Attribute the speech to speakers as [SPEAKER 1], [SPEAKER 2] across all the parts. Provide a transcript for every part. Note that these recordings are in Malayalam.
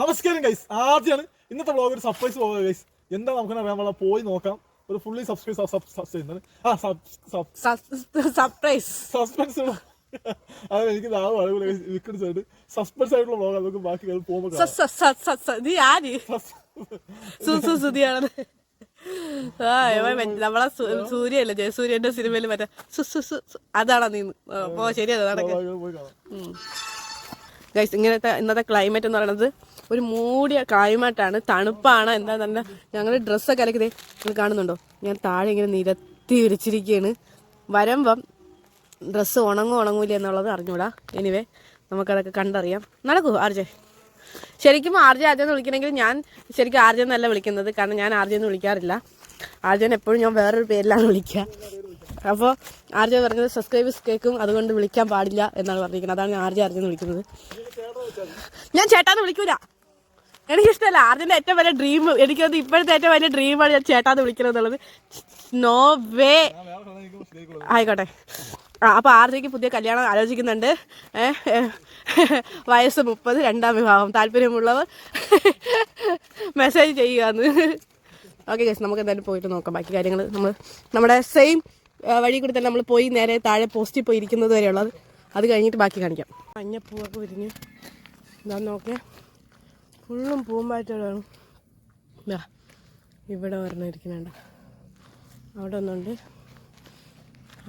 [SPEAKER 1] നമസ്കാരം ഗൈസ് ആദ്യമാണ് ഇന്നത്തെ വ്ളോഗ് ഒരു സർപ്രൈസ് പോകാം ഗൈസ് എന്താ നമുക്ക് അറിയാൻ പാടില്ല പോയി നോക്കാം. ഒരു ഫുള്ളി സബ്സ്ക്രൈബ്
[SPEAKER 2] സർപ്രൈസ്
[SPEAKER 1] സസ്പെൻസ് അത് എനിക്ക് വിക്കറ്റ് സൈഡ് സസ്പെൻസ് ആയിട്ടുള്ള വ്ളോഗ് നമുക്ക് ബാക്കി പോകുമ്പോൾ
[SPEAKER 2] നമ്മളെ സൂര്യ സൂര്യല്ലേ ജയസൂര്യന്റെ സിനിമയിൽ മറ്റേ. അതാണോ നീ നടക്കെ
[SPEAKER 1] പോയി കാണാം.
[SPEAKER 2] ഗൈസ് ഇങ്ങനത്തെ ഇന്നത്തെ ക്ലൈമറ്റ് എന്ന് പറയുന്നത് ഒരു മൂടിയ ക്ലൈമറ്റാണ്. തണുപ്പാണ്. എന്താ തന്നെ ഞങ്ങൾ ഡ്രസ്സൊക്കെ അലക്കിതേ നിങ്ങൾ കാണുന്നുണ്ടോ? ഞാൻ താഴെ ഇങ്ങനെ നിരത്തി വിരിച്ചിരിക്കുകയാണ് വരുമ്പം ഡ്രസ്സ് ഉണങ്ങും ഉണങ്ങൂല എന്നുള്ളത് അറിഞ്ഞൂടാ. എനിവേ നമുക്കതൊക്കെ കണ്ടറിയാം. നടക്കൂ ആർജെ ശരിക്കും ആർജെ ആദ്യം എന്ന് വിളിക്കണമെങ്കിൽ ഞാൻ ശരിക്കും ആർജെ എന്നല്ല വിളിക്കുന്നത്. കാരണം ഞാൻ ആർജെ എന്ന് വിളിക്കാറില്ല. ആർജൻ എപ്പോഴും ഞാൻ വേറൊരു പേരിലാണ് വിളിക്കുക. അപ്പോൾ ആർജെ പറഞ്ഞത് സബ്സ്ക്രൈബേഴ്സ് കേൾക്കും. അതുകൊണ്ട് വിളിക്കാൻ പാടില്ല എന്നാണ് പറഞ്ഞിരിക്കുന്നത്. അതാണ് ഞാൻ ആർജെ ആർജെ എന്ന് വിളിക്കുന്നത്. ഞാൻ ചേട്ടാന്ന് വിളിക്കൂല. എനിക്കിഷ്ടമല്ല ആർജിന്റെ ഏറ്റവും വലിയ ഡ്രീം എനിക്കത് ഇപ്പോഴത്തെ ഏറ്റവും വലിയ ഡ്രീമാണ് ഞാൻ ചേട്ടാന്ന് വിളിക്കുന്നത് എന്നുള്ളത്. നോ വേ ആയിക്കോട്ടെ. ആ അപ്പോൾ ആർജിക്ക് പുതിയ കല്യാണം ആലോചിക്കുന്നുണ്ട്. വയസ്സ് മുപ്പത് രണ്ടാം വിവാഹം താല്പര്യമുള്ളവർ മെസ്സേജ് ചെയ്യുകയെന്ന് ഓക്കെ ഗസ് നമുക്ക് എന്തായാലും പോയിട്ട് നോക്കാം. ബാക്കി കാര്യങ്ങൾ നമ്മൾ നമ്മുടെ സെയിം വഴി കൂടി തന്നെ നമ്മൾ പോയി നേരെ താഴെ പോസ്റ്റിൽ പോയി ഇരിക്കുന്നത് വരെയുള്ളത്. അത് കഴിഞ്ഞിട്ട് ബാക്കി കാണിക്കാം. മഞ്ഞപ്പൂവൊക്കെ വിരിഞ്ഞ്. എന്താ നോക്കേ ഫുള്ളും പൂമ്പാറ്റകളാണ് ഇതാ ഇവിടെ ഒരെണ്ണം ഇരിക്കുന്നുണ്ട്. അവിടെ ഒന്നുണ്ട്.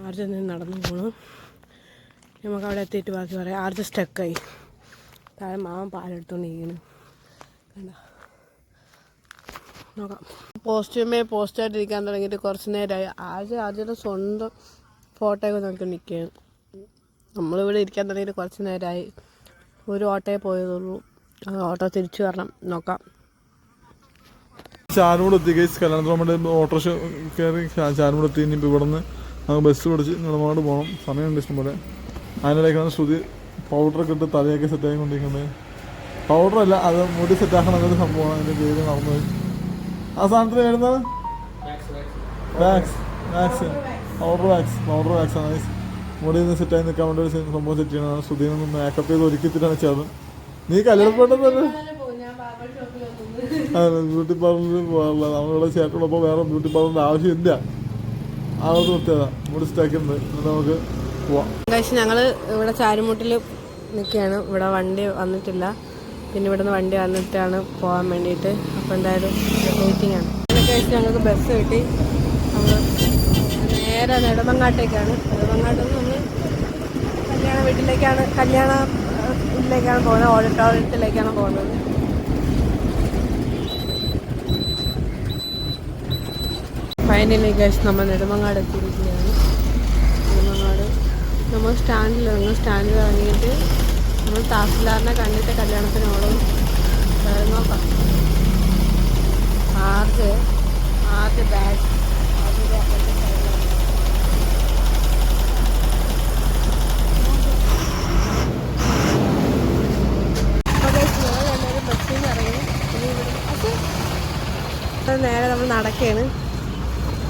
[SPEAKER 2] ആർജ നിന്ന് നടന്നു പോണു. നമുക്ക് അവിടെ എത്തിയിട്ട് ബാക്കി പറയാം. ആർജ സ്റ്റക്കായി താഴെ മാവൻ പാലെടുത്തോണ്ടിരിക്കുന്നു കണ്ട? നോക്കാം. പോസ്റ്റുമേ പോസ്റ്റായിട്ടിരിക്കാൻ തുടങ്ങിയിട്ട് കുറച്ച് നേരമായി ആർജ ആർജയുടെ സ്വന്തം ഫോട്ടോ ഒക്കെ നോക്കി നിൽക്കുകയാണ്. നമ്മളിവിടെ ഇരിക്കാൻ തുടങ്ങിയിട്ട് കുറച്ച് നേരമായി ഒരു ഓട്ടോയെ പോയതുള്ളൂ ഓട്ടോ തിരിച്ചു വരണം. നോക്കാം.
[SPEAKER 1] ചാനൂട് എത്തി ഗൈസ് കല്യാണത്തിന് ഓട്ടോ ഓട്ടോറിക്ഷ കയറി ചാനൂട് എത്തി. ഇനി ഇവിടെ നിന്ന് നമുക്ക് ബസ് പിടിച്ച് നിലപാട് പോകണം. സമയമുണ്ട് ഇഷ്ടംപോലെ. അതിനിടയ്ക്കാണ് ശ്രുതി പൗഡറൊക്കെ ഇട്ട് തലയൊക്കെ സെറ്റാക്കി കൊണ്ടിരിക്കുന്നത്. പൗഡർ അല്ല അത് മുടി സെറ്റാക്കണം എന്നൊരു സംഭവമാണ് അതിന്റെ പേര് നടന്നത് ആ സാധനത്തിന് വരുന്നത് wax wax powder wax powder wax ആണ്. മുടി സെറ്റ് സെറ്റായി നിൽക്കാൻ വേണ്ടി ഒരു സംഭവം സെറ്റ് ചെയ്യണം ശ്രുതിയിൽ നിന്ന് മേക്കപ്പ് ചെയ്ത് ഒരുക്കിത്തിട്ടാണ് ചേർന്ന് നീ കല്യാണപ്പെട്ടതല്ലേ അതെ ബ്യൂട്ടി പാർലറിൽ പോകാറില്ല നമ്മളുടെ ചേട്ടനോടൊപ്പം വേറെ ബ്യൂട്ടി പാർലറിന്റെ ആവശ്യമില്ല. ഇല്ല പ്രത്യേകത മുടി സ്റ്റാക്കുണ്ട് എന്നിട്ട് നമുക്ക് പോവാം.
[SPEAKER 2] കഴിച്ച് ഞങ്ങൾ ഇവിടെ ചാരുമുട്ടിൽ നിൽക്കുകയാണ്. ഇവിടെ വണ്ടി വന്നിട്ടില്ല. പിന്നെ ഇവിടെ നിന്ന് വണ്ടി വന്നിട്ടാണ് പോകാൻ വേണ്ടിയിട്ട്. അപ്പോൾ എന്തായാലും വെയിറ്റിംഗ് ആണ്. കഴിച്ച് ഞങ്ങൾക്ക് ബസ് കിട്ടി. നമ്മൾ നേരെ നെടുമങ്ങാട്ടേക്കാണ്. നെടുമങ്ങാട്ടിൽ നിന്ന് നമ്മൾ കല്യാണ വീട്ടിലേക്കാണ്. കല്യാണ ഇതിലേക്കാണ് പോകുന്നത്. ഓഡിറ്റോറിയത്തിലേക്കാണ് പോകുന്നത്. ഫൈനലി ഗൈസ് നമ്മൾ നെടുമങ്ങാട് എത്തിയിരിക്കുകയാണ്. നെടുമങ്ങാട്. നമ്മൾ സ്റ്റാൻഡിൽ ഇറങ്ങും. സ്റ്റാൻഡിൽ ഇറങ്ങിയിട്ട് നമ്മൾ താസിലാറിനെ കണ്ടിട്ട് കല്യാണത്തിനോളും നോക്കാം ആർക്ക് ആർക്ക് ബാഗ് ആദ്യ അപ്പുറത്തെ സൈഡിലാണ്. അപ്പോൾ guys, ഞങ്ങൾ രണ്ടുപേരും ബസ്സിൽ നിന്ന് ഇറങ്ങി ഇനി ഇവിടുന്ന് അച്ഛാ. അപ്പോൾ നേരെ നമ്മൾ നടക്കുകയാണ്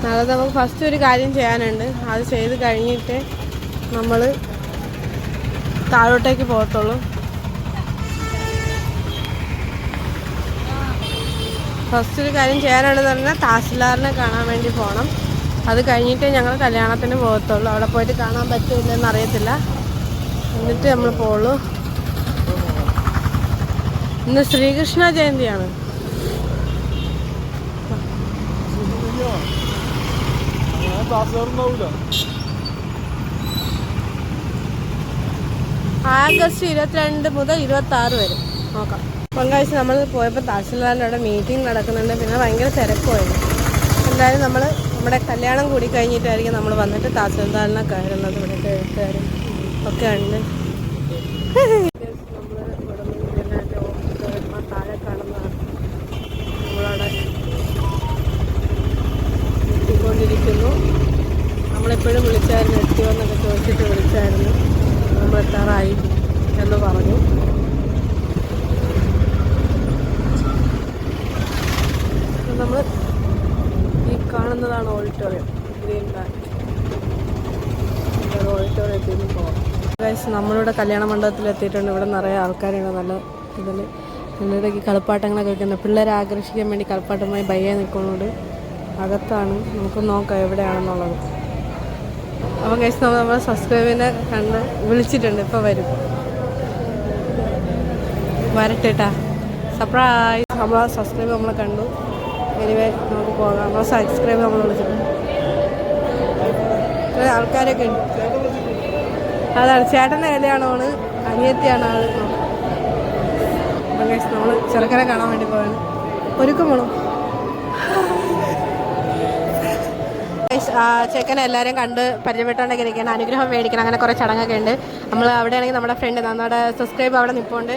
[SPEAKER 2] നാളെ നമുക്ക് ഫസ്റ്റ് ഒരു കാര്യം ചെയ്യാനുണ്ട്. അത് ചെയ്ത് കഴിഞ്ഞിട്ട് നമ്മൾ താഴോട്ടേക്ക് പോകത്തുള്ളൂ. ഫസ്റ്റ് ഒരു കാര്യം ചെയ്യാനുള്ളത് പറഞ്ഞാൽ താസിലാറിനെ കാണാൻ വേണ്ടി പോകണം അത് കഴിഞ്ഞിട്ട് ഞങ്ങൾ കല്യാണത്തിന് പോകത്തുള്ളൂ. അവിടെ പോയിട്ട് കാണാൻ പറ്റില്ലെന്ന് അറിയത്തില്ല. എന്നിട്ട് നമ്മൾ പോകുള്ളൂ ഇന്ന് ശ്രീകൃഷ്ണ ജയന്തിയാണ്.
[SPEAKER 1] ക്ലാസ്സുകാരുണ്ടാവില്ല
[SPEAKER 2] ആഗസ്റ്റ് ഇരുപത്തിരണ്ട് മുതൽ ഇരുപത്തി ആറ് വരെ. നോക്കാം. പങ്കാഴ്ച നമ്മൾ പോയപ്പോൾ തഹസിൽദാറിന്റെ അവിടെ മീറ്റിംഗ് നടക്കുന്നുണ്ട്. പിന്നെ ഭയങ്കര തിരക്കുമായിരുന്നു. എന്തായാലും നമ്മൾ നമ്മുടെ കല്യാണം കൂടി കഴിഞ്ഞിട്ടായിരിക്കും നമ്മൾ വന്നിട്ട് തഹസിൽദാറിനെ കയറുന്നത്. ഇവിടുത്തെ എഴുത്തുകാരും ഒക്കെ ഉണ്ട് താഴെ കാണുന്നതാണ് നമ്മളവിടെ എത്തിക്കൊണ്ടിരിക്കുന്നു നമ്മളെപ്പോഴും വിളിച്ചായിരുന്നു എത്തിയോ എന്നൊക്കെ ചോദിച്ചിട്ട് വിളിച്ചായിരുന്നു നമ്മൾ എത്താറായി എന്ന് പറഞ്ഞു നമ്മൾ ഈ കാണുന്നതാണ് ഓഡിറ്റോറിയം ഗ്രീൻ ബാങ്ക് ഓഡിറ്റോറിയത്തിൽ നിന്ന് പോകാം ഗൈസ് നമ്മളിവിടെ കല്യാണ മണ്ഡപത്തിൽ എത്തിയിട്ടുണ്ട്. ഇവിടെ നിറയെ ആൾക്കാരുണ്ട്. നല്ല ഇതിൽ എല്ലായിടയ്ക്ക് കളിപ്പാട്ടങ്ങളൊക്കെ വെക്കുന്നത് പിള്ളേരെ ആകർഷിക്കാൻ വേണ്ടി കളിപ്പാട്ടമായി ബയ്യെ നിൽക്കുന്നുണ്ട്. അകത്താണ്. നമുക്ക് നോക്കാം എവിടെയാണെന്നുള്ളത്. അപ്പോൾ കഴിച്ച് നമ്മൾ നമ്മൾ സബ്സ്ക്രൈബിനെ കണ്ട് വിളിച്ചിട്ടുണ്ട്. ഇപ്പോൾ വരും. വരട്ടെട്ടാ സർപ്രൈസ് നമ്മളെ സബ്സ്ക്രൈബ് നമ്മളെ കണ്ടു. എനിവേ നമുക്ക് പോകാം. നമ്മളെ സബ്സ്ക്രൈബ് നമ്മൾ വിളിച്ചിട്ടുണ്ട്. ആൾക്കാരൊക്കെ ഉണ്ട്. അതാണ് ചേട്ടന്റെ കല്യാണമാണ് അനിയത്തിയാണ് ആൾ അപ്പം നമ്മൾ ചെറുക്കനെ കാണാൻ വേണ്ടി പോവാണ്. ഒരുക്കം പോണു Guys, ആ ചെക്കനെ എല്ലാവരും കണ്ട് പരിചയപ്പെട്ടുകൊണ്ടൊക്കെ ഇരിക്കുകയാണ്. അനുഗ്രഹം മേടിക്കണം അങ്ങനെ കുറേ ചടങ്ങൊക്കെ ഉണ്ട്. നമ്മൾ അവിടെ ആണെങ്കിൽ നമ്മുടെ ഫ്രണ്ട് നമ്മുടെ സബ്സ്ക്രൈബ് അവിടെ നിൽപ്പുണ്ട്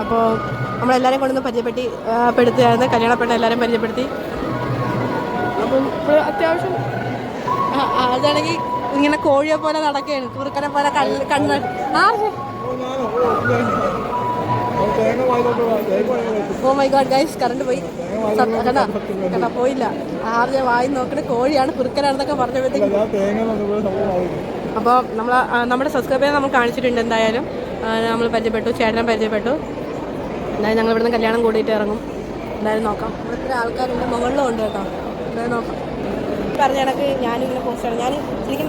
[SPEAKER 2] അപ്പോൾ നമ്മളെല്ലാവരും കൊണ്ടൊന്ന് പരിചയപ്പെടുത്തി ആ, പെടുത്തുകയായിരുന്നു. കല്യാണപ്പെട്ട എല്ലാവരും പരിചയപ്പെടുത്തി. അപ്പം അത്യാവശ്യം അതാണെങ്കിൽ ഇങ്ങനെ കോഴിയെ പോലെ നടക്കുകയാണ്. കുറുക്കനെ പോലെ കണ്ണ് കണ്ണ്. Oh. My God guys current പോയി. കണ്ടാ? കണ്ടാ പോയില്ല. ആദ്യം വായി നോക്കണ. കോഴിയാണ് കുറുക്കനാണെന്നൊക്കെ പറഞ്ഞപ്പോഴത്തേക്ക്. അപ്പോൾ നമ്മൾ നമ്മുടെ സബ്സ്ക്രൈബറെ നമ്മൾ കാണിച്ചിട്ടുണ്ട് എന്തായാലും. നമ്മൾ പരിചയപ്പെട്ടു ചേട്ടനെ പരിചയപ്പെട്ടു. എന്തായാലും ഞങ്ങൾ ഇവിടുന്ന് കല്യാണം കൂടിയിട്ട് ഇറങ്ങും. എന്തായാലും നോക്കാം. ഇവിടെ ആൾക്കാരുണ്ട് മുകളിലും ഉണ്ട് കേട്ടോ. എന്തായാലും നോക്കാം. പറഞ്ഞ കണക്ക് ഞാനും ഇങ്ങനെ ഞാൻ ശരിക്കും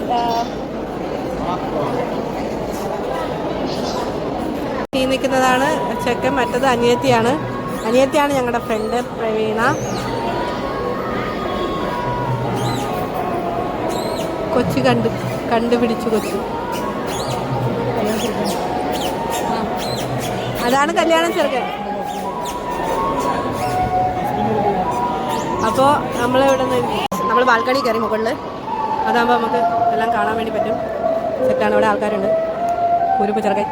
[SPEAKER 2] നിൽക്കുന്നതാണ് ചെക്കൻ മറ്റത് അനിയത്തിയാണ്. അനിയത്തിയാണ് ഞങ്ങളുടെ ഫ്രണ്ട് പ്രവീണ. കൊച്ചു കണ്ടു കണ്ടുപിടിച്ചു കൊച്ചു. അതാണ് കല്യാണം ചെറുക്കൻ. അപ്പോൾ നമ്മൾ ഇവിടെ നിന്ന് നമ്മൾ ബാൽക്കണി കയറി മുകളിൽ അതാകുമ്പോൾ നമുക്ക് എല്ലാം കാണാൻ വേണ്ടി പറ്റും. സെറ്റാണ് അവിടെ ആൾക്കാരുണ്ട്. കുരുപ്പ് ചെറുക്കൻ.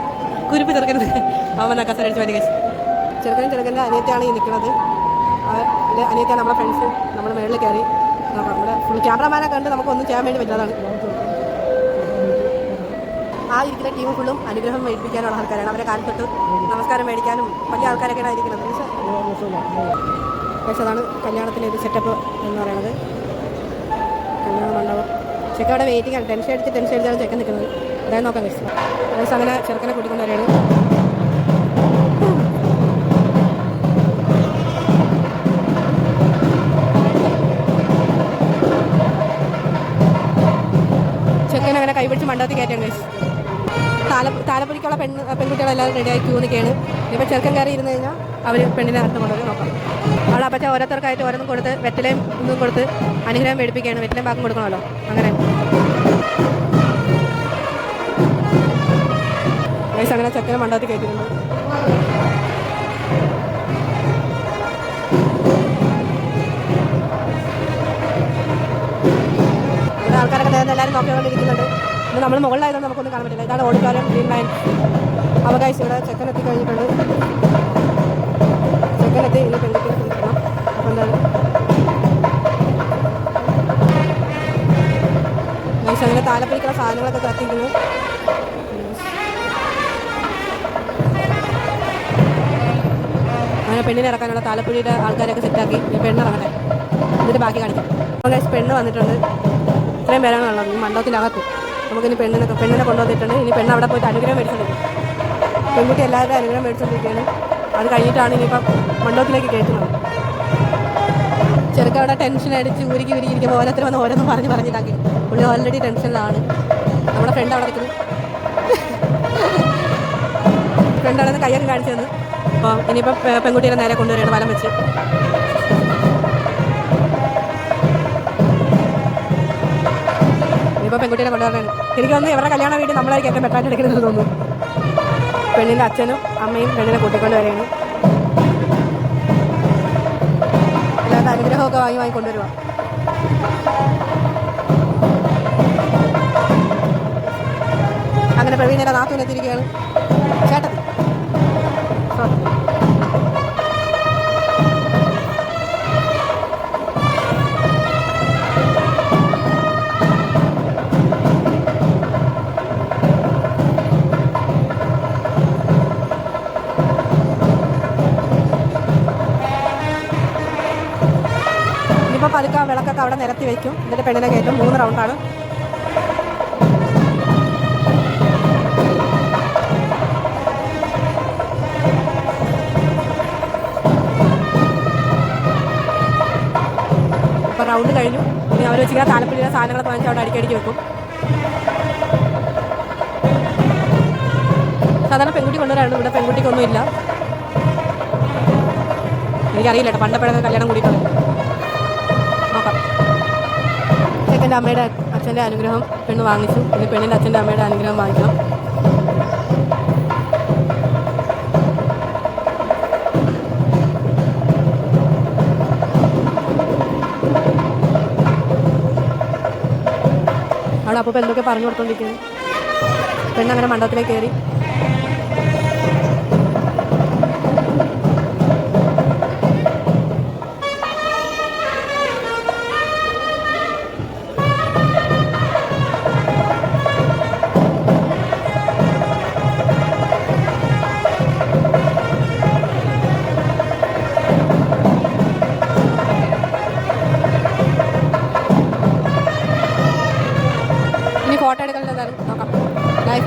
[SPEAKER 2] കുരുപ്പ് ചെറുക്കൻ. അവൻ കസര അടിച്ച് വരിക ചെറുക്കൻ ചെറുക്കന്റെ അനിയത്തെയാണ് ഈ നിൽക്കുന്നത്. അതിന്റെ അനിയത്തെ നമ്മുടെ ഫ്രണ്ട്സ് നമ്മൾ മേളിൽ കയറി. നമ്മുടെ ഫുൾ ക്യാമറമാനെ കണ്ട് നമുക്കൊന്നും ചെയ്യാൻ വേണ്ടി പറ്റാതാണ് ആ ഇരിക്കുന്ന ടീം ഫുള്ളും അനുഗ്രഹം മേടിപ്പിക്കാനുള്ള ആൾക്കാരാണ്. അവരെ കാലത്തൊട്ട് നമസ്കാരം മേടിക്കാനും വലിയ ആൾക്കാരൊക്കെയാണ് ഇരിക്കുന്നത് പക്ഷേ അതാണ് കല്യാണത്തിന്റെ ഒരു സെറ്റപ്പ് എന്ന് പറയുന്നത്. കല്യാണ മണ്ഡപം ചെക്ക അവിടെ വെയിറ്റിംഗ് ആണ്. ടെൻഷൻ അടിച്ച് ടെൻഷൻ അടിച്ചാണ് ചെക്കൻ നിൽക്കുന്നത് അതായത് നോക്കാൻ കഴിച്ചു അതായത് അങ്ങനെ ചെറുക്കനെ കൂട്ടിക്കൊണ്ട് വരികയാണ് ചെക്കൻ കൈപിടിച്ച് മണ്ഡപത്തിൽ കയറ്റാണ് കഴിച്ചു താല താലപ്പൊലിക്കുള്ള പെണ്ണ് പെൺകുട്ടികളെല്ലാം റെഡിയായി ക്യൂ നിൽക്കുകയാണ്. ഇപ്പോൾ ചെറുക്കൻ കയറി ഇരുന്ന് കഴിഞ്ഞാൽ അവർ പെണ്ണിനെ അടുത്ത് കൊണ്ടുവരും. നോക്കാം. അവിടെ അപ്പച്ച ഓരോരുത്തർക്കായിട്ട് ഓരോന്നും കൊടുത്ത് വെറ്റിലയും ഒന്നും കൊടുത്ത് അനുഗ്രഹം മേടിപ്പിക്കുകയാണ്. വെറ്റിലും പാക്കും കൊടുക്കണമല്ലോ. അങ്ങനെ. വയസ്സ് അങ്ങനെ ചക്കര മണ്ടാത്തി കയറ്റിയിട്ടുണ്ട്. ആൾക്കാരൊക്കെ നേരത്തെ എല്ലാവരും നോക്കിക്കൊണ്ടിരിക്കുന്നുണ്ട്. ഇത് നമ്മൾ മുകളിലായതുകൊണ്ട് നമുക്കൊന്നും കാണാൻ പറ്റില്ല. ഇതാണ് ഓഡിറ്റോറിയം ഗ്രീൻ ലൈൻ അവകാശം ഇവിടെ ചെക്കനെത്തി കഴിഞ്ഞിട്ടുണ്ട് ചെക്കനെത്തി ഇനി പെൺകുട്ടികൾ അപ്പോൾ എന്താണ് ഗൈസ് അങ്ങനെ താലപ്പൊലിക്കുള്ള സാധനങ്ങളൊക്കെ കത്തിക്കുന്നു. അങ്ങനെ പെണ്ണിനെ ഇറക്കാനുള്ള താലപ്പൊലിയുടെ ആൾക്കാരൊക്കെ സെറ്റാക്കി പെണ്ണിറങ്ങട്ടെ എന്നിട്ട് ബാക്കി കാണിക്കാം. അപ്പോൾ പെണ്ണ് വന്നിട്ടുണ്ട്. ഇത്രയും പേരാണ് ഉള്ളത്. മണ്ഡപത്തിനകത്ത്. നമുക്കിനി പെണ്ണിനെ പെണ്ണിനെ കൊണ്ടുവന്നിട്ടുണ്ട്. ഇനി പെണ്ണ് അവിടെ പോയിട്ട് അനുഗ്രഹം മേടിച്ചിട്ടുണ്ട് പെൺകുട്ടി എല്ലാവരും അനുഗ്രഹം മേടിച്ചുകൊണ്ടിരിക്കുകയാണ് അത് കഴിഞ്ഞിട്ടാണ് ഇനിയിപ്പം മണ്ഡപത്തിലേക്ക് കയറ്റുന്നത്. ചെറുക്കവിടെ ടെൻഷൻ അടിച്ച് ഉരുക്കി ഉരുക്കിയിരിക്കുമ്പോൾ ഓരോരുത്തർ വന്ന് ഓരോന്നും പറഞ്ഞ് പറഞ്ഞിട്ടാക്കി പുള്ളി ഓൾറെഡി ടെൻഷനിലാണ് നമ്മുടെ ഫ്രണ്ട് അവിടെ നിൽക്കുന്നു. ഫ്രണ്ട് അവിടെ നിന്ന് കയ്യൊക്കെ കാണിച്ചു തന്നു. അപ്പോൾ ഇനിയിപ്പോൾ പെൺകുട്ടികളെ നേരെ കൊണ്ടുവരികയാണ് വലം വെച്ച്. ഇപ്പോൾ പെൺകുട്ടികളെ കൊണ്ടുവരണം. എനിക്ക് തോന്നുന്നു ഇവരുടെ കല്യാണ വീട്ടിൽ നമ്മളായിരിക്കും ഏറ്റവും ബെറ്ററായിട്ട് എടുക്കുന്നത് തോന്നുന്നു. പെണ്ണിന്റെ അച്ഛനും അമ്മയും പെണ്ണിനെ കൂട്ടിക്കൊണ്ട് വരികയാണ്. അല്ലാതെ അനുഗ്രഹമൊക്കെ വാങ്ങി വാങ്ങി കൊണ്ടുവരുക അങ്ങനെ നാത്തൂനെ തിരികെയാണ്. ചേട്ടൻ. സോറി ഇനിയിപ്പോൾ പതുക്കെ വിളക്കൊക്കെ അവിടെ നിരത്തി വയ്ക്കും. എന്നിട്ട് പെണ്ണിനെ കയറ്റും മൂന്ന് റൗണ്ടാണ് റൗണ്ട് കഴിഞ്ഞു. ഇനി അവർ വെച്ചിങ്ങനെ താലപ്പൊലിയുടെ സാധനങ്ങളൊക്കെ വാങ്ങിച്ച് അവിടെ അടിക്കടിക്ക് വെക്കും. സാധാരണ പെൺകുട്ടി കൊണ്ടുവരാണ് ഇവിടെ പെൺകുട്ടിക്കൊന്നും ഇല്ല. എനിക്കറിയില്ല കേട്ടോ. പണ്ടപ്പോഴൊക്കെ കല്യാണം കൂടിയിട്ടുണ്ട് ചെക്കന്റെ അമ്മയുടെ അച്ഛന്റെ അനുഗ്രഹം. പെണ്ണ് വാങ്ങിച്ചു. ഇനി പെണ്ണിന്റെ അച്ഛന്റെ അമ്മയുടെ അനുഗ്രഹം വാങ്ങിക്കണം. അപ്പോൾ എന്തൊക്കെ പറഞ്ഞു കൊടുത്തോണ്ടിരിക്കുന്നു. പെണ്ണങ്ങനെ മണ്ഡപത്തിലേക്ക് കയറി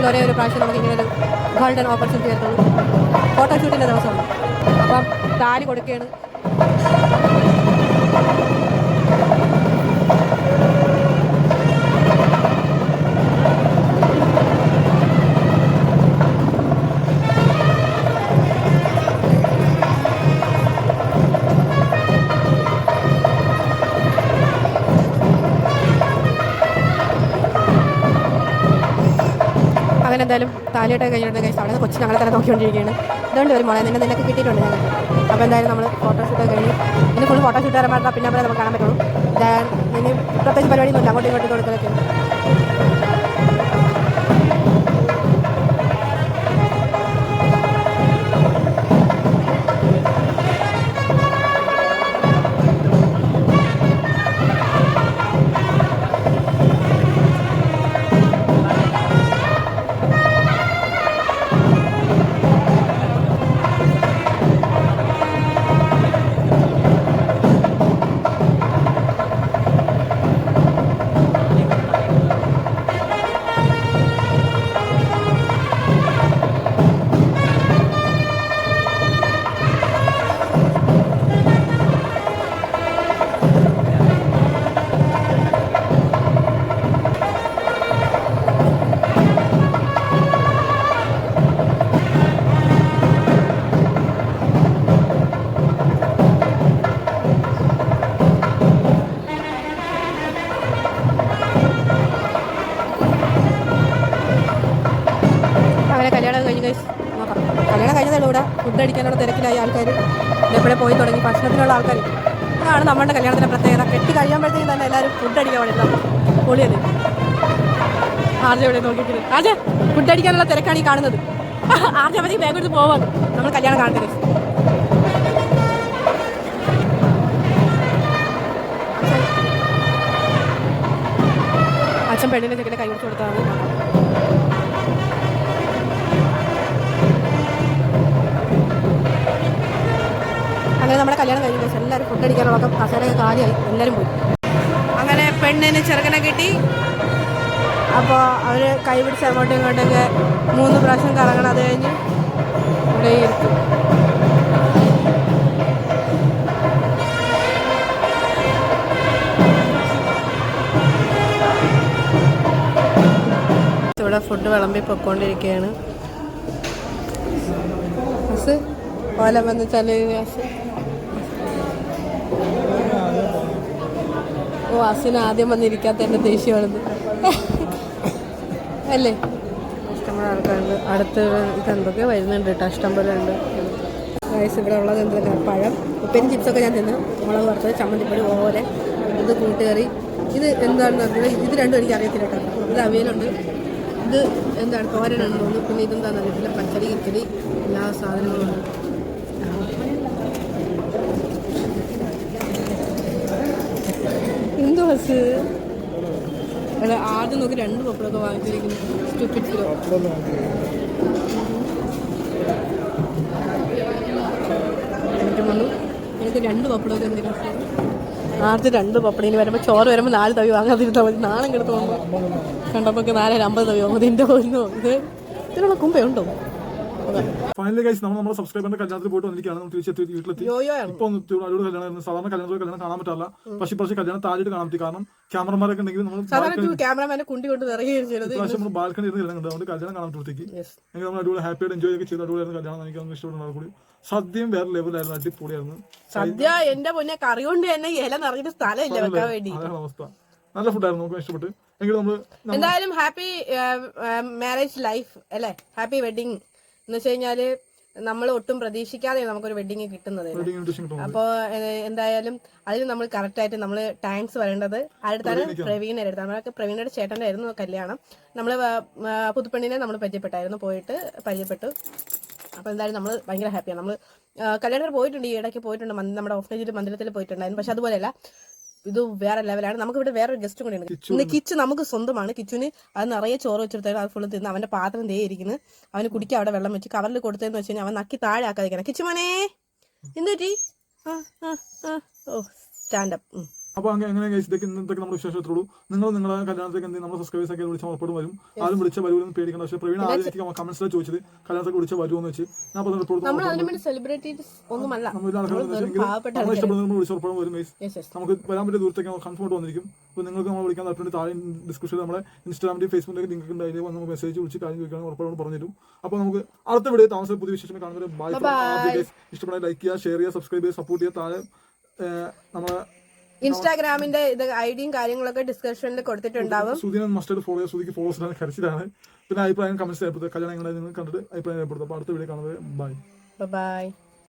[SPEAKER 2] ലൈഫിൽ ഒരേ ഒരു പ്രാവശ്യം നമുക്ക് ഇങ്ങനെ ഒരു ഗോൾഡൻ ഓപ്പർച്യൂണിറ്റി വരുന്നുള്ളൂ. ഫോട്ടോഷൂട്ടിന്റെ ദിവസമാണ്. അപ്പം താലി കൊടുക്കുകയാണ്. അങ്ങനെ എന്തായാലും താലിയിട്ട് കഴിഞ്ഞിട്ട് കഴിച്ച് അവിടെ കൊച്ചു ഞങ്ങളെ തന്നെ നോക്കിക്കൊണ്ടിരിക്കുകയാണ്. ഇതുകൊണ്ട് ഒരു മോളെ നിന്നെ നിനക്ക് കിട്ടിയിട്ടുണ്ട് ഞങ്ങൾക്ക് അപ്പോൾ എന്തായാലും നമ്മൾ ഫോട്ടോഷൂട്ട് കഴിഞ്ഞ് ഇനി ഫുൾ ഫോട്ടോഷൂട്ട് വരാൻ പറഞ്ഞാൽ പിന്നെ നമുക്ക് കാണാൻ പറ്റുള്ളൂ. ഇനി പ്രത്യേകിച്ച് പരിപാടിയൊന്നുമില്ല. അങ്ങോട്ടും ഇങ്ങോട്ടും കൊടുക്കലൊക്കെ ഇതാണ് കല്യാണത്തിന് പ്രത്യേകത കെട്ടി കഴിയുമ്പോഴത്തേക്കും തന്നെ എല്ലാവരും ഫുഡ് അടിക്കാൻ വേണ്ടി പൊളിയല്ലേ? ആർജ ഇവിടെ നോക്കിയിട്ട് ആർജ ഫുഡ് അടിക്കാനുള്ള തിരക്കാണ് ഈ കാണുന്നത്. ആർജ മതി ബാഗ് എടുത്ത് പോവാം. നമ്മൾ കല്യാണം കാണുന്നത്. അച്ഛൻ പെണ്ണിനെ ചെക്കനെ കൈ കൊടുത്ത് കൊടുത്താണ് അങ്ങനെ നമ്മുടെ കല്യാണം കഴിഞ്ഞ ശേഷം എല്ലാവരും ഫുഡ് അടിക്കാനുള്ള കസേരയൊക്കെ കാര്യമായി. എല്ലാവരും പോയി. അങ്ങനെ പെണ്ണിന് ചെറുക്കനെ കിട്ടി. അപ്പോൾ അവർ കൈ പിടിച്ച് അങ്ങോട്ടും ഇങ്ങോട്ടൊക്കെ മൂന്ന് പ്രാവശ്യം കറങ്ങണം അത് കഴിഞ്ഞ് ഇവിടെ ഇവിടെ ഫുഡ് വിളമ്പി പൊക്കോണ്ടിരിക്കുകയാണ് ഓല വന്ന് തലേ ഓ അസിന് ആദ്യം വന്നിരിക്കാത്ത എന്റെ ദേഷ്യമാണെന്ന് അല്ലേ? ഇഷ്ടംപോലെ ആൾക്കാരുണ്ട്. അടുത്ത് ഇതെന്തൊക്കെ വരുന്നുണ്ട് കേട്ടോ. ഇഷ്ടംപോലെ ഉണ്ട് റൈസ് ഇവിടെ ഉള്ളത് എന്തൊക്കെ പഴം ഉപ്പേരും ചിപ്സൊക്കെ ഞാൻ തിന്നു. മുളക് വറുത്തത് ചമ്മന്തിപ്പൊടി ഓല ഇത് കൂട്ടുകറി. ഇത് എന്താണെന്ന് പറഞ്ഞാൽ ഇത് രണ്ടും എനിക്ക് അറിയത്തില്ല കേട്ടോ. ഇത് അവിയലുണ്ട്. ഇത് എന്താണ്? തോരനാണെന്ന് തോന്നുന്നു. പിന്നെ ഇതെന്താണെന്ന് അറിയത്തില്ല. പച്ചടി കിച്ചടി എല്ലാ സാധനങ്ങളും ഉണ്ട്. എന്തോ ബസ് ആദ്യം നോക്കി രണ്ട് പപ്പടമൊക്കെ വാങ്ങിച്ചിരിക്കുന്നു. സ്റ്റുപ്പിഡ് എനിക്ക് രണ്ട് പപ്പടമൊക്കെ എന്തിനാ ആദ്യത്തെ രണ്ട് പപ്പടം. ഇനി വരുമ്പോൾ ചോറ് വരുമ്പോൾ നാല് തവി വാങ്ങാതിരുന്നാൽ മതി. നാളെ കിടത്ത് പോകുമ്പോൾ കണ്ടപ്പോൾ നാലര അമ്പത് തവി വാങ്ങും. ഇതിന്റെ പോയിരുന്നു ഇത് ഇതിനുള്ള കുമ്പയുണ്ടോ?
[SPEAKER 1] ഫൈനലി ഗൈസ് നമ്മൾ നമ്മുടെ സബ്സ്ക്രൈബറിന്റെ കല്യാണത്തിൽ പോയിട്ട് വന്നിരിക്കുകയാണ്. നമ്മൾ തിരിച്ചെത്തി വീട്ടിലെത്തി. ഇപ്പൊ ഒന്ന് അടിപൊളി കല്യാണമായിരുന്നു സാധാരണ കല്യാണത്തിൽ കല്യാണം കാണാൻ പറ്റില്ല പക്ഷെ ഇപ്രാവശ്യം കല്യാണം താഴെയിട്ട് കാണാൻ പറ്റി. കാരണം ക്യാമറമാരൊക്കെ ഉണ്ടെങ്കിൽ നമ്മൾ
[SPEAKER 2] ക്യാമറമാനെ കുണ്ടി കൊണ്ട്
[SPEAKER 1] ഇപ്രാവശ്യം നമ്മൾ ബാൽക്കണി ഇരുന്ന് കല്യാണം കണ്ടു അതുകൊണ്ട് കല്യാണം കാണാൻ പറ്റത്തേക്ക്. എനിക്ക് നമ്മൾ അടിപൊളി ഹാപ്പി ആയിട്ട് എൻജോയ് ഒക്കെ ചെയ്ത് അടിപൊളിയായിരുന്നു കല്യാണം. എനിക്ക് അങ്ങനെ ഇഷ്ടപ്പെടുന്ന കൂടി സദ്യയും വേറെ ലെവലായിരുന്നു അടിപൊളിയായിരുന്നു.
[SPEAKER 2] സദ്യ എന്റെ പൊന്നെ കറി കൊണ്ട് തന്നെ ഇല നിറഞ്ഞിട്ട് സ്ഥലമില്ല വെക്കാൻ വേണ്ടി
[SPEAKER 1] അവസ്ഥ. നല്ല ഫുഡായിരുന്നു നമുക്ക് ഇഷ്ടപ്പെട്ട്. എങ്കിലും നമ്മൾ
[SPEAKER 2] എന്തായാലും ഹാപ്പി മാരേജ് ലൈഫ് അല്ലേ? ഹാപ്പി വെഡിങ് എന്ന് വെച്ച് കഴിഞ്ഞാൽ നമ്മൾ ഒട്ടും പ്രതീക്ഷിക്കാതെ നമുക്കൊരു വെഡിങ് കിട്ടുന്നത്.
[SPEAKER 1] അപ്പോ
[SPEAKER 2] അപ്പോൾ എന്തായാലും അതിന് നമ്മൾ കറക്റ്റ് ആയിട്ട് നമ്മൾ താങ്ക്സ് പറയേണ്ടത് അടുത്താണ് പ്രവീണിന്റെ അടുത്താണ്. നമ്മളൊക്കെ പ്രവീണിന്റെ ചേട്ടന്റെ ആയിരുന്നു കല്യാണം നമ്മൾ പുതുപ്പെണ്ണിനെ നമ്മൾ പരിചയപ്പെട്ടായിരുന്നു പോയിട്ട് പരിചയപ്പെട്ടു. അപ്പോൾ എന്തായാലും നമ്മൾ ഭയങ്കര ഹാപ്പിയാണ് നമ്മൾ കല്യാണത്തിന് പോയിട്ടുണ്ട് ഈ ഇടയ്ക്ക് പോയിട്ടുണ്ട് നമ്മുടെ ഓഫ്നേജിൽ മന്ദിരത്തിൽ പോയിട്ടുണ്ടായിരുന്നു. പക്ഷെ അതുപോലെയല്ല ഇത് വേറെ ലെവലാണ് നമുക്ക് ഇവിടെ വേറൊരു ഗസ്റ്റ് കൂടി ഉണ്ട്. ഇന്ന് കിച്ച് നമുക്ക് സ്വന്തമാണ്. കിച്ചുവിന് അത് നിറയെ ചോറ് വെച്ചെടുത്താൽ അത് ഫുള്ള് തിന്ന് അവന്റെ പാത്രം ദേ ഇരിക്കുന്നു. അവന് കുടിക്കാൻ അവിടെ വെള്ളം വെച്ച് കവറിൽ കൊടുത്തതെന്ന് വെച്ച് കഴിഞ്ഞാൽ അവൻ നക്കി താഴെ ആക്കാതിരിക്കണം. കിച്ചുമോനെ എന്തുപറ്റി? ആ ആ ആ. ഓ സ്റ്റാൻഡപ്പ്
[SPEAKER 1] അപ്പൊ അങ്ങനെ എങ്ങനെ ഗൈസ് ഇതൊക്കെ ഇന്നത്തെ നമ്മുടെ വിശേഷത്തോളൂ നിങ്ങൾ നിങ്ങളുടെ കല്യാണത്തേക്ക് എന്ത് നമ്മുടെ സബ്സ്ക്രൈബേഴ്സ് ഒക്കെ വിളിച്ചാൽ ഉറപ്പോട് വരും. ആരും വിളിച്ച വരുമെന്ന് പേടിക്കേണ്ട. പക്ഷേ പ്രവീണ ആദ്യം എനിക്ക് കമന്റ്സിൽ ചോദിച്ചത്. കല്യാണത്തേക്ക് വിളിച്ച വരുമെന്ന് വെച്ച്. ഞാൻ അപ്പോൾ റിപ്പോർട്ട്
[SPEAKER 2] നമ്മൾ
[SPEAKER 1] ഇഷ്ടപ്പെടുന്ന നമ്മൾ വിളിച്ച് ഉറപ്പോഴും വരും
[SPEAKER 2] യെസ്
[SPEAKER 1] നമുക്ക് വരാൻ പറ്റിയ ദൂരത്തേക്ക് കൺഫേം ആയിട്ട് വന്നിരിക്കും. അപ്പോൾ നിങ്ങൾക്ക് നമ്മൾ വിളിക്കാൻ താല്പര്യം താഴെ ഡിസ്ക്രിപ്ഷനിൽ നമ്മുടെ ഇൻസ്റ്റാഗ്രാമിലും ഫേസ്ബുക്കിലേക്ക് ലിങ്ക് ഉണ്ട്. അതിൽ വന്ന് മെസ്സേജ് വിളിച്ച് കാര്യം ചോദിക്കുകയാണെങ്കിൽ ഉറപ്പോട് പറഞ്ഞു അപ്പൊ അപ്പോൾ നമുക്ക് അടുത്ത വീഡിയോ താമസം പുതിയ വിശേഷം കാണുന്നത് ബൈ ഇഷ്ടപ്പെടാൻ ലൈക്ക് ചെയ്യുക ഷെയർ ചെയ്യുക സബ്സ്ക്രൈബ് ചെയ്യുക സപ്പോർട്ട് ചെയ്യുക. താഴെ നമ്മളെ
[SPEAKER 2] ഇൻസ്റ്റാഗ്രാമിന്റെ ഇത് ഐഡിയും കാര്യങ്ങളൊക്കെ ഡിസ്ക്രിപ്ഷനിൽ കൊടുത്തിട്ടുണ്ടാവും.
[SPEAKER 1] സുധീനെ ഫോളോ ഫോളോസ് കരച്ചിലാണ്. പിന്നെ അഭിപ്രായം കമന്റ്സ് രേഖപ്പെടുത്തുക കല്യാണം നിങ്ങൾ കണ്ടിട്ട് അഭിപ്രായം അപ്പോൾ അടുത്ത വീഡിയോ കാണുന്നത്. Bye
[SPEAKER 2] bye